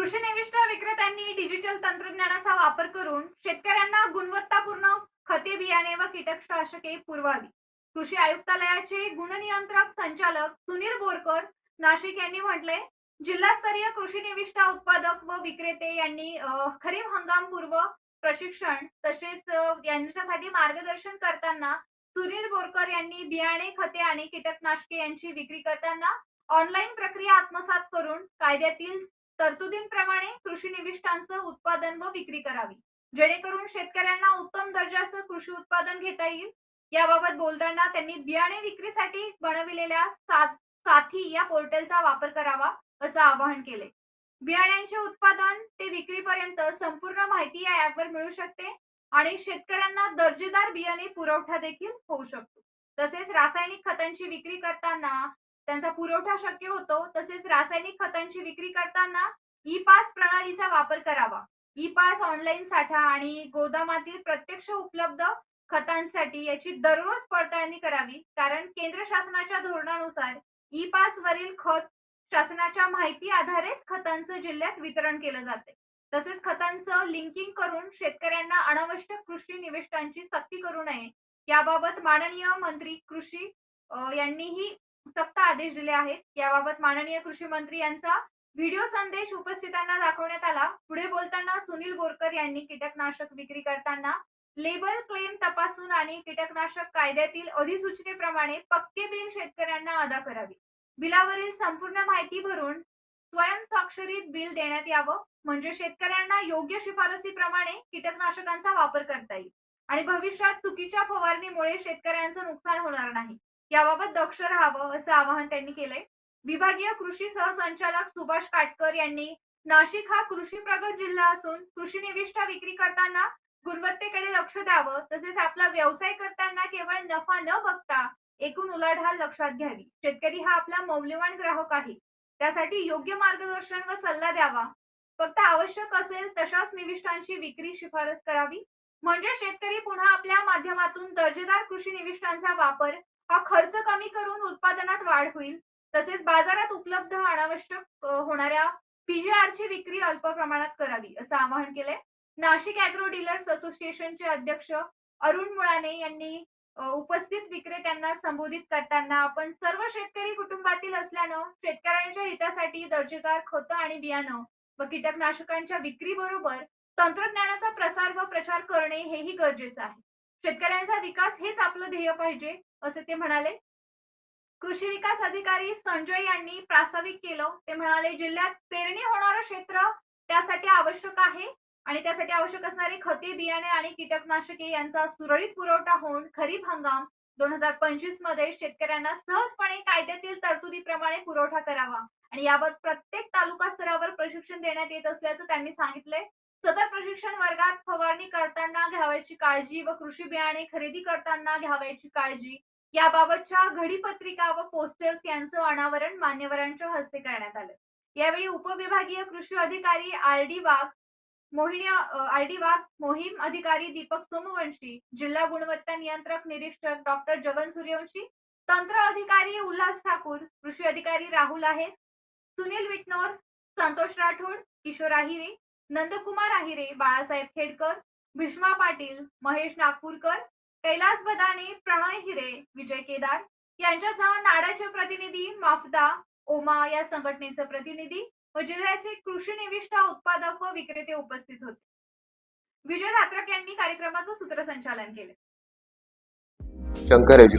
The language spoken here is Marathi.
कृषी निविष्ठ विक्रेत्यांनी डिजिटल तंत्रज्ञानाचा वापर करून शेतकऱ्यांना गुणवत्तापूर्ण खते बियाणे व कीटकनाशके पुरवावी. कृषी आयुक्तालयाचे गुणनियंत्रक संचालक सुनील बोरकर नाशिक यांनी म्हटले जिल्हास्तरीय कृषी निविष्ठा उत्पादक व विक्रेते यांनी खरीप हंगामपूर्व प्रशिक्षण तसेच यांच्यासाठी मार्गदर्शन करताना सुनील बोरकर यांनी बियाणे खते आणि कीटकनाशके यांची विक्री करताना ऑनलाईन प्रक्रिया आत्मसात करून कायद्यातील तरतुदींप्रमाणे कृषी निविष्ठांचं उत्पादन व विक्री करावी. जेणेकरून शेतकऱ्यांना उत्तम दर्जाचं कृषी उत्पादन घेता येईल. याबाबत बोलताना त्यांनी बियाणे विक्रीसाठी बनविलेल्या साथी या पोर्टलचा वापर करावा असं आवाहन केले. बियाण्यांचे उत्पादन ते विक्रीपर्यंत संपूर्ण माहिती या ऍपवर मिळू शकते आणि शेतकऱ्यांना दर्जेदार बियाणे पुरवठा देखील होऊ शकतो. तसेच रासायनिक खतांची विक्री करताना त्यांचा पुरवठा शक्य होतो तसेच रासायनिक खतांची विक्री करताना ई पास प्रणालीचा वापर करावा. ई पास ऑनलाईन साठा आणि गोदामातील प्रत्यक्ष उपलब्ध खतांसाठी याची दररोज पडताळणी करावी कारण केंद्र शासनाच्या धोरणानुसार ई पास वरील खत शासनाच्या माहिती आधारेच खतांचं जिल्ह्यात वितरण केलं जाते. तसेच खतांचं लिंकिंग करून शेतकऱ्यांना अनावश्यक कृषी निविष्ठांची सक्ती करू नये. याबाबत माननीय मंत्री कृषी यांनीही सक्त आदेश दिले आहेत. याबाबत माननीय कृषी मंत्री यांचा व्हिडिओ संदेश उपस्थितांना दाखवण्यात आला. पुढे बोलताना सुनील बोरकर यांनी कीटकनाशक विक्री करताना लेबल क्लेम तपासून आणि कीटकनाशक कायद्यातील अधिसूचनेप्रमाणे पक्के बिल शेतकऱ्यांना अदा करावी. बिलावरील संपूर्ण माहिती भरून स्वयंस्वाक्षरित बिल देण्यात यावं. म्हणजे शेतकऱ्यांना योग्य शिफारसीप्रमाणे कीटकनाशकांचा वापर करता येईल. आणि भविष्यात चुकीच्या फवारणीमुळे शेतकऱ्यांचं नुकसान होणार नाही. याबाबत दक्ष राहावं असं आवाहन त्यांनी केलंय. विभागीय कृषी सहसंचालक सुभाष काटकर यांनी नाशिक हा कृषी प्रगत जिल्हा असून कृषी निविष्ठा विक्री करताना गुणवत्तेकडे लक्ष द्यावं तसेच आपला व्यवसाय करताना केवळ नफा न बघता एकूण उलाढाल लक्षात घ्यावी. शेतकरी हा आपला मौल्यवान ग्राहक आहे. त्यासाठी योग्य मार्गदर्शन व सल्ला द्यावा. फक्त आवश्यक असेल तशाच निविष्ठांची विक्री शिफारस करावी. म्हणजे शेतकरी पुन्हा आपल्या माध्यमातून दर्जेदार कृषी निविष्ठांचा वापर हा खर्च कमी करून उत्पादनात वाढ होईल. तसेच बाजारात उपलब्ध अनावश्यक होणाऱ्या पीजीआर ची विक्री अल्प प्रमाणात करावी असं आवाहन केलंय. नाशिक अॅग्रो डीलर्स असोसिएशनचे अध्यक्ष अरुण मुळाने यांनी उपस्थित विक्रेत्यांना संबोधित करताना आपण सर्व शेतकरी कुटुंबातील असल्यानं शेतकऱ्यांच्या हितासाठी दर्जेदार खतं आणि बियाणं व कीटकनाशकांच्या विक्री बरोबर तंत्रज्ञानाचा प्रसार व प्रचार करणे हेही गरजेचं आहे. शेतकऱ्यांचा विकास हेच आपलं ध्येय पाहिजे असे ते म्हणाले. कृषी विकास अधिकारी संजय यांनी प्रास्ताविक केलं. ते म्हणाले जिल्ह्यात पेरणी होणारं क्षेत्र त्यासाठी आवश्यक आहे आणि त्यासाठी आवश्यक असणारे खते बियाणे आणि कीटकनाशके यांचा सुरळीत पुरवठा होऊन खरीप हंगाम दोन हजार पंचवीसमध्ये शेतकऱ्यांना सहजपणे कायद्यातील तरतुदीप्रमाणे पुरवठा करावा. आणि याबाबत प्रत्येक तालुका स्तरावर प्रशिक्षण देण्यात येत असल्याचं त्यांनी सांगितलंय. सदर प्रशिक्षण वर्गात फवारणी करताना घ्यावयाची काळजी व कृषी बियाणे खरेदी करताना घ्यावयाची काळजी याबाबतच्या घडीपत्रिका व पोस्टर्स यांचं अनावरण मान्यवरांच्या हस्ते करण्यात आलं. यावेळी उपविभागीय कृषी अधिकारी R D Wagh Mohini R D Wagh मोहीम अधिकारी दीपक सोमवंशी जिल्हा गुणवत्ता नियंत्रक निरीक्षक डॉक्टर जगन सूर्यवंशी तंत्र अधिकारी उल्हास ठाकूर कृषी अधिकारी राहुल आहेत सुनील विटनोर संतोष राठोड किशोर आहिरे नंदकुमार आहिरे बाळासाहेब खेडकर भीष्मा पाटील महेश नागपूरकर कैलास बदाणे प्रणय हिरे विजय केदार यांच्यासह नाडाचे प्रतिनिधी माफदा ओमा या संघटनेचे प्रतिनिधी व जिल्ह्याचे कृषी निविष्ठा उत्पादक व विक्रेते उपस्थित होते. विजय धात्रक यांनी कार्यक्रमाचं सूत्रसंचालन केले. शंकर एज्युकेशन